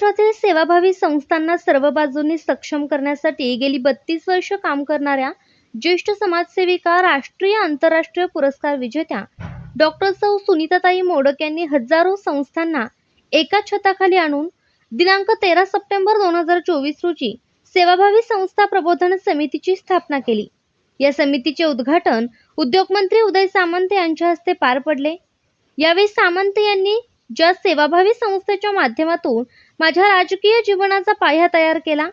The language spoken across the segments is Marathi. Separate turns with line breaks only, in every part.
सेवाभावी संस्थांना सर्व बाजूंनी सक्षम करण्यासाठी गेली बत्तीस वर्ष काम करणाऱ्या ज्येष्ठ समाजसेविका राष्ट्रीय आंतरराष्ट्रीय पुरस्कार विजेत्या डॉक्टर सौ सुनीताताई मोडक यांनी हजारो संस्थांना एका छताखाली आणून दिनांक तेरा सप्टेंबर दोन हजार चोवीस रोजी सेवाभावी संस्था प्रबोधन समितीची स्थापना केली. या समितीचे उद्घाटन उद्योगमंत्री उदय सामंत यांच्या हस्ते पार पडले. यावेळी सामंत यांनी ज्या सेवाभावी संस्थेच्या माध्यमातून माझ्या राजकीय जीवनाचा पाया तयार केला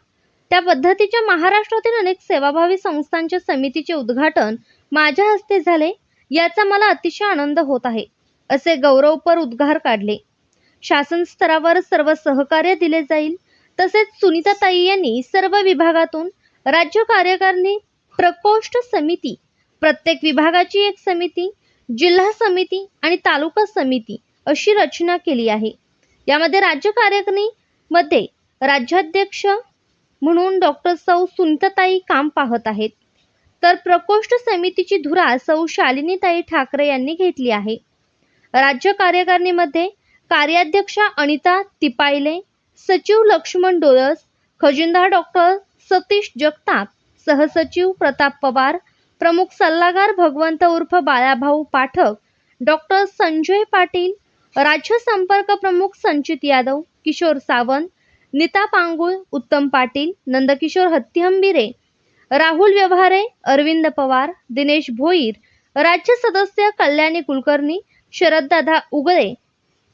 त्या पद्धतीच्या महाराष्ट्रातील अनेक सेवाभावी संस्थांच्या समितीचे उद्घाटन माझ्या हस्ते झाले याचा मला अतिशय आनंद होत आहे असे गौरवपर उद्गार काढले. शासन स्तरावर सर्व सहकार्य दिले जाईल तसेच सुनीताताई यांनी सर्व विभागातून राज्य कार्यकारिणी प्रकोष्ठ समिती प्रत्येक विभागाची एक समिती जिल्हा समिती आणि तालुका समिती अशी रचना केली आहे. यामध्ये राज्य कार्यकारिणी मध्ये राज्याध्यक्ष म्हणून डॉक्टर सौ सुनीताताई काम पाहत आहेत. तर प्रकोष्ठ समितीची धुरा सौ शालिनीताई ठाकरे यांनी घेतली आहे. राज्य कार्यकारिणीमध्ये कार्याध्यक्षा अनिता तिपायले सचिव लक्ष्मण डोळस खजिनदार डॉक्टर सतीश जगताप सहसचिव प्रताप पवार प्रमुख सल्लागार भगवंत उर्फ बाळाभाऊ पाठक डॉक्टर संजय पाटील राज्य संपर्क प्रमुख संचित यादव किशोर सावंत नीता पांगुळ उत्तम पाटील नंदकिशोर हत्तीहंबिरे राहुल व्यवहारे अरविंद पवार दिनेश भोईर राज्य सदस्य कल्याणी कुलकर्णी शरददादा उगळे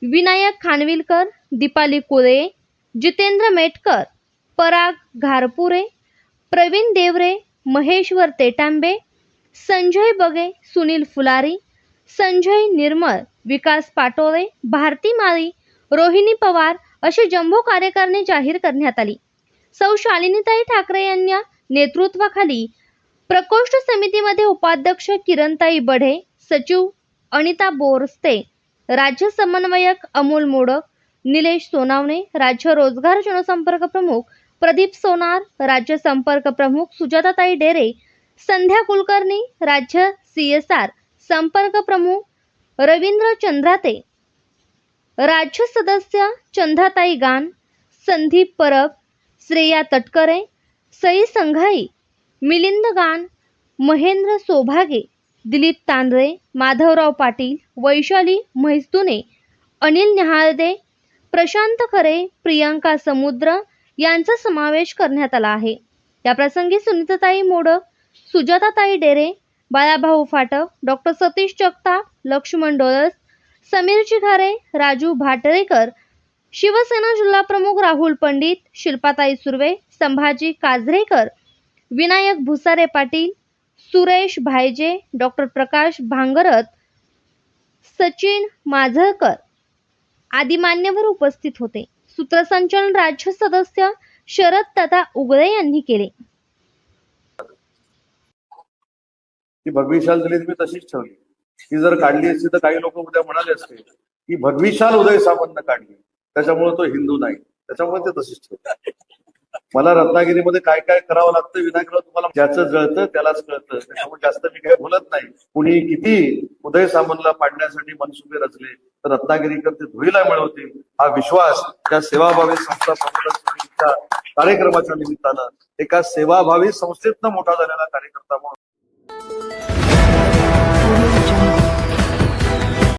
विनायक खानविलकर दीपाली कुळे जितेंद्र मेटकर पराग घारपुरे प्रवीण देवरे महेश्वर तेटांबे संजय बगे सुनील फुलारी संजय निर्मळ विकास पाटोळे भारती माळी रोहिणी पवार अशी जम्बो कार्यकारिणी जाहीर करण्यात आली. सौ शालिनीताई ठाकरे यांच्या नेतृत्वाखाली प्रकोष्ठ समितीमध्ये उपाध्यक्ष किरणताई बढे सचिव अनिता बोरस्ते राज्य समन्वयक अमोल मोडक निलेश सोनावणे राज्य रोजगार जनसंपर्क प्रमुख प्रदीप सोनार राज्य संपर्क प्रमुख सुजाताताई डेरे संध्या कुलकर्णी राज्य सी एस आर संपर्क प्रमुख रवींद्र चंद्राते. राज्य सदस्य चंदाताई गान संदीप परब श्रेया तटकरे सई संघाई मिलिंद गान महेंद्र सोभागे दिलीप तांदळे माधवराव पाटील वैशाली म्हैसुने अनिल न्याहाळदे प्रशांत खरे प्रियांका समुद्र यांचा समावेश करण्यात आला आहे. या प्रसंगी सुनीताताई मोडक सुजाताताई डेरे बाळाभाऊ फाटक डॉक्टर सतीश चक्ता लक्ष्मण डोळस समीर चिघारे राजू भाटरेकर शिवसेना जिल्हा प्रमुख राहुल पंडित शिल्पाताई सुर्वे संभाजी काजरेकर विनायक भुसारे पाटील सुरेश भायजे डॉक्टर प्रकाश भांगरत सचिन माझळकर आदी मान्यवर उपस्थित होते. सूत्रसंचलन राज्य सदस्य शरद तथा उगळे यांनी केले.
ती भगवीशाल दिली मी तशीच ठेवली. ती जर काढली असती तर काही लोक उद्या म्हणाले असते की भगवीशाल उदय सामंत काढली. त्याच्यामुळे तो हिंदू नाही. त्याच्यामुळे ते तशीच ठेवले. मला रत्नागिरीमध्ये काय काय करावं लागतं विनायकराव तुम्हाला ज्याचं जळतं त्यालाच कळतं. त्याच्यामुळे जास्त मी काही बोलत नाही. कुणी किती उदय सामंतला पाडण्यासाठी मनसुबे रचले तर रत्नागिरीकर ते धुळीला मिळवतील. हा विश्वास त्या सेवाभावी संस्था कार्यक्रमाच्या निमित्तानं एका सेवाभावी संस्थेतनं मोठा झालेला कार्यकर्ता म्हणून